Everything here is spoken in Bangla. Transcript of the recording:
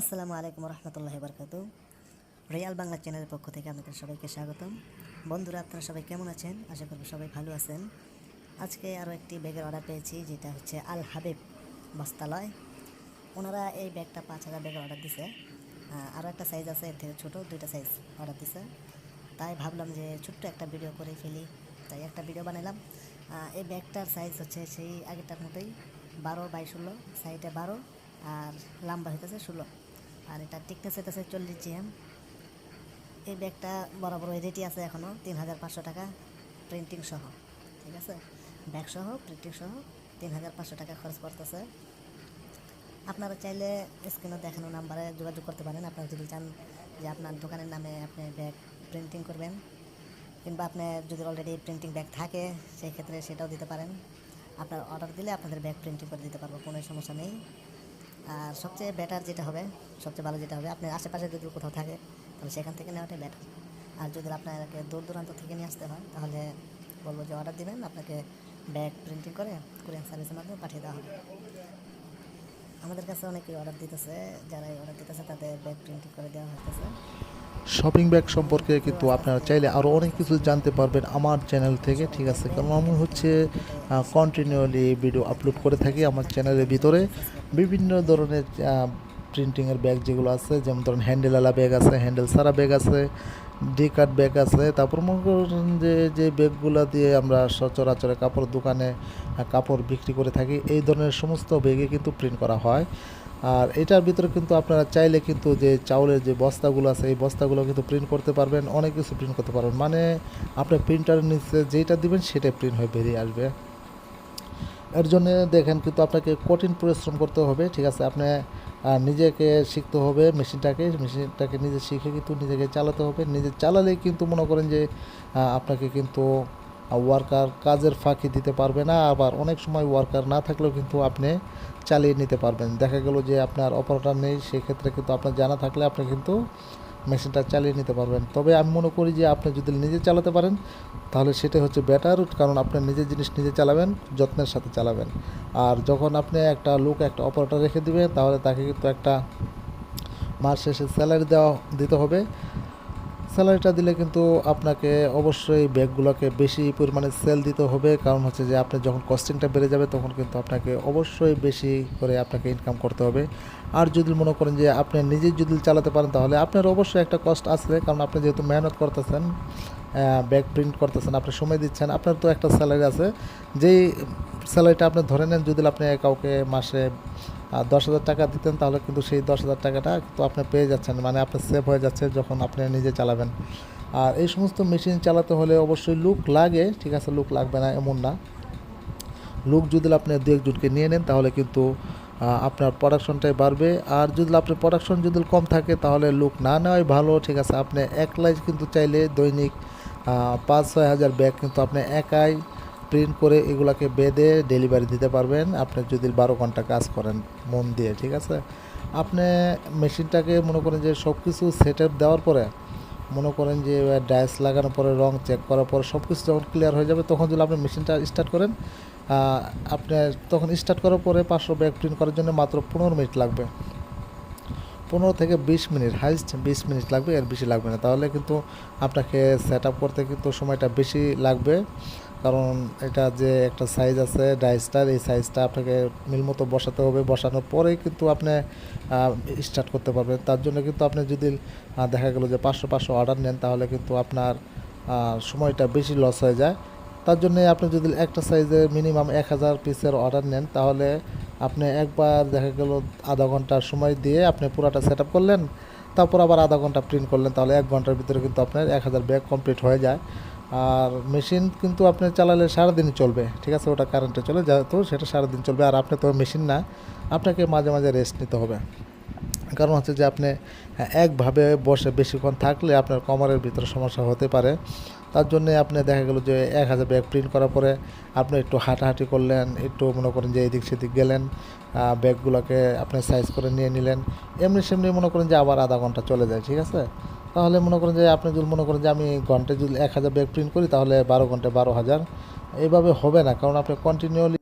আসসালামু আলাইকুম রহমতুল্লাহ বরকাত রিয়াল বাংলা চ্যানেলের পক্ষ থেকে আপনাদের সবাইকে স্বাগতম। বন্ধুরা, আপনারা সবাই কেমন আছেন? আশা করব সবাই ভালো আছেন। আজকে আরও একটি ব্যাগের অর্ডার পেয়েছি, যেটা হচ্ছে আল হাবিব বস্তালয়। ওনারা এই ব্যাগটা পাঁচ হাজার ব্যাগের অর্ডার দিছে। আরও একটা সাইজ আছে, এর থেকে ছোটো দুইটা সাইজ অর্ডার দিছে। তাই ভাবলাম যে ছোট্ট একটা ভিডিও করে ফেলি। তাই একটা ভিডিও বানালাম এই ব্যাগটার সাইজ হচ্ছে সেই আগেরটার মতোই বারো বাই ষোলো সাইডে বারো, আর লম্বা হইতেছে ষোলো। আর এটা টিকনেস হইতেছে চল্লিশ জিএম। এই ব্যাগটা বরাবর রেডি আছে এখনও তিন হাজার পাঁচশো টাকা প্রিন্টিং সহ, ঠিক আছে? ব্যাগ সহ প্রিন্টিং সহ, তিন হাজার পাঁচশো টাকা খরচ পড়তেছে। আপনারা চাইলে স্ক্রিনে দেখানো নাম্বারে যোগাযোগ করতে পারেন। আপনারা যদি চান যে আপনার দোকানের নামে আপনি ব্যাগ প্রিন্টিং করবেন, কিংবা আপনার যদি অলরেডি প্রিন্টিং ব্যাগ থাকে, সেই ক্ষেত্রে সেটাও দিতে পারেন। আপনার অর্ডার দিলে আপনাদের ব্যাগ প্রিন্টিং করে দিতে পারব, কোনো সমস্যা নেই। আর সবচেয়ে বেটার যেটা হবে, সবচেয়ে ভালো যেটা হবে, আপনার আশেপাশে যদি কোথাও থাকে, তাহলে সেখান থেকে নেওয়াটাই বেটার আর যদি আপনাকে দূর দূরান্ত থেকে নিয়ে আসতে হয়, তাহলে বলব যে অর্ডার দেবেন, আপনাকে ব্যাগ প্রিন্টিং করে কুরিয়ান সার্ভিসের মাধ্যমে পাঠিয়ে দেওয়া হবে। আমাদের কাছে অনেকেই অর্ডার দিতেছে যারা অর্ডার দিতেছে, তাদের ব্যাগ প্রিন্টিং করে দেওয়া হইতেছে। শপিং ব্যাগ সম্পর্কে কিন্তু আপনারা চাইলে আরও অনেক কিছু জানতে পারবেন আমার চ্যানেল থেকে, ঠিক আছে? কারণ আমি হচ্ছে কন্টিনিউয়ালি ভিডিও আপলোড করে থাকি আমার চ্যানেলের ভিতরে। বিভিন্ন ধরনের প্রিন্টিংয়ের ব্যাগ যেগুলো আছে, যেমন ধরুন হ্যান্ডেলওয়ালা ব্যাগ আছে হ্যান্ডেল সারা ব্যাগ আছে ডি কাট ব্যাগ আছে, তারপর মনে করেন যে যে ব্যাগগুলো দিয়ে আমরা সচরাচরে কাপড় দোকানে কাপড় বিক্রি করে থাকি, এই ধরনের সমস্ত ব্যাগে কিন্তু প্রিন্ট করা হয়। আর এটার ভিতরে কিন্তু আপনারা চাইলে কিন্তু যে চাউলের যে বস্তাগুলো আছে, এই বস্তাগুলো কিন্তু প্রিন্ট করতে পারবেন, অনেক কিছু প্রিন্ট করতে পারবেন। মানে আপনি প্রিন্টারের নিচে যেটা দিবেন সেটাই প্রিন্ট হয়ে বেরিয়ে আসবে। এর জন্য দেখেন কিন্তু আপনাকে কঠিন পরিশ্রম করতে হবে, ঠিক আছে? আপনি নিজেকে শিখতে হবে মেশিনটাকে মেশিনটাকে নিজে শিখে কিন্তু নিজেকে চালাতে হবে। নিজে চালালেই কিন্তু মনে করেন যে আপনাকে কিন্তু ওয়ার্কার কাজের ফাঁকি দিতে পারবে না, আবার অনেক সময় ওয়ার্কার না থাকলেও কিন্তু আপনি চালিয়ে নিতে পারবেন। দেখা গেল যে আপনার অপারেটার নেই, সেক্ষেত্রে কিন্তু আপনার জানা থাকলে আপনি কিন্তু মেশিনটা চালিয়ে নিতে পারবেন। তবে আমি মনে করি যে আপনি যদি নিজে চালাতে পারেন, তাহলে সেটা হচ্ছে বেটার কারণ আপনি নিজের জিনিস নিজে চালাবেন, যত্নের সাথে চালাবেন। আর যখন আপনি একটা লোক, একটা অপারেটর রেখে দিবেন, তাহলে তাকে কিন্তু একটা মাস শেষে স্যালারি দেওয়া, দিতে হবে। স্যালারিটা দিলে কিন্তু আপনাকে অবশ্যই ব্যাগগুলোকে বেশি পরিমাণে সেল দিতে হবে। কারণ হচ্ছে যে আপনি যখন কস্টিংটা বেড়ে যাবে তখন কিন্তু আপনাকে অবশ্যই বেশি করে আপনাকে ইনকাম করতে হবে। আর যদি মনে করেন যে আপনি নিজে যদি চালাতে পারেন তাহলে আপনার অবশ্যই একটা কষ্ট আসবে কারণ আপনি যেহেতু মেহনত করতেছেন ব্যাগ প্রিন্ট করতেছেন, আপনি সময় দিচ্ছেন, আপনার তো একটা স্যালারি আছে। যেই স্যালারিটা আপনি ধরে নেন যদি আপনি কাউকে মাসে দশ হাজার টাকা দিতেন তাহলে কিন্তু সেই দশ হাজার টাকাটা কিন্তু আপনি পেয়ে যাচ্ছেন মানে আপনার সেভ হয়ে যাচ্ছে যখন আপনি নিজে চালাবেন। আর এই সমস্ত মেশিন চালাতে হলে অবশ্যই লুক লাগে, ঠিক আছে লুক লাগবে না, এমন না। লুক যদি আপনি দু একজনকে নিয়ে নেন তাহলে কিন্তু আপনার প্রোডাকশনটাই বাড়বে। আর যদি আপনার প্রোডাকশন যদি কম থাকে তাহলে লোক না নেওয়াই ভালো, ঠিক আছে। আপনি একলাই কিন্তু চাইলে দৈনিক পাঁচ ছয় হাজার ব্যাগ কিন্তু আপনি একাই প্রিন্ট করে এগুলাকে বেঁধে ডেলিভারি দিতে পারবেন। আপনি যদি বারো ঘণ্টা কাজ করেন মন দিয়ে ঠিক আছে? আপনি মেশিনটাকে মনে করেন যে সব কিছু সেট দেওয়ার পরে মনে করেন যে ডাইস লাগানোর পরে রং চেক করার পরে সব কিছু যখন ক্লিয়ার হয়ে যাবে তখন যদি আপনি মেশিনটা স্টার্ট করেন আহ, আপনার তখন স্টার্ট করার পরে পাঁচশো ব্যাগ প্রিন্ট করার জন্য মাত্র পনেরো মিনিট লাগবে। পনেরো থেকে বিশ মিনিট হাইস্ট বিশ মিনিট লাগবে এর বেশি লাগবে না। তাহলে কিন্তু আপনাকে সেট আপ করতে কিন্তু সময়টা বেশি লাগবে। কারণ এটা যে একটা সাইজ আছে ডাইসটার, এই সাইজটা আপনাকে মিল মতো বসাতে হবে। বসানোর পরেই কিন্তু আপনি স্টার্ট করতে পারবেন। তার জন্য কিন্তু আপনি যদি দেখা গেলো যে পাঁচশো পাঁচশো অর্ডার নেন, তাহলে কিন্তু আপনার সময়টা বেশি লস হয়ে যায়। তার জন্য আপনি যদি একটা সাইজে মিনিমাম এক হাজার পিসের অর্ডার নেন, তাহলে আপনি একবার দেখা গেল আধা ঘণ্টার সময় দিয়ে আপনি পুরাটা সেট করলেন, তারপর আবার আধা ঘণ্টা প্রিন্ট করলেন, তাহলে এক ঘণ্টার ভিতরে কিন্তু আপনার এক হাজার ব্যাগ কমপ্লিট হয়ে যায়। আর মেশিন কিন্তু আপনি চালালে সারাদিনই চলবে, ঠিক আছে? ওটা কারেন্টে চলে যেহেতু সেটা সারাদিন চলবে। আর আপনি তো মেশিন না, আপনাকে মাঝে মাঝে রেস্ট নিতে হবে। কারণ হচ্ছে যে আপনি একভাবে বসে বেশিক্ষণ থাকলে আপনার কোমরের ভিতরে সমস্যা হতে পারে। তার জন্যে আপনি দেখা গেল যে এক হাজার ব্যাগ প্রিন্ট করার পরে আপনি একটু হাঁটাহাঁটি করলেন, একটু মনে করেন যে এদিক সেদিক গেলেন ব্যাগগুলোকে আপনি সাইজ করে নিয়ে নিলেন। এমনি সেমনি মনে করেন যে আবার আধা ঘণ্টা চলে যায়, ঠিক আছে? তাহলে মনে করেন যে আপনি যদি মনে করেন যে আমি ঘন্টায় যদি এক হাজার ব্যাগ প্রিন্ট করি, তাহলে বারো ঘন্টায় বারো হাজার। এইভাবে হবে না, কারণ আপনি কন্টিনিউয়ালি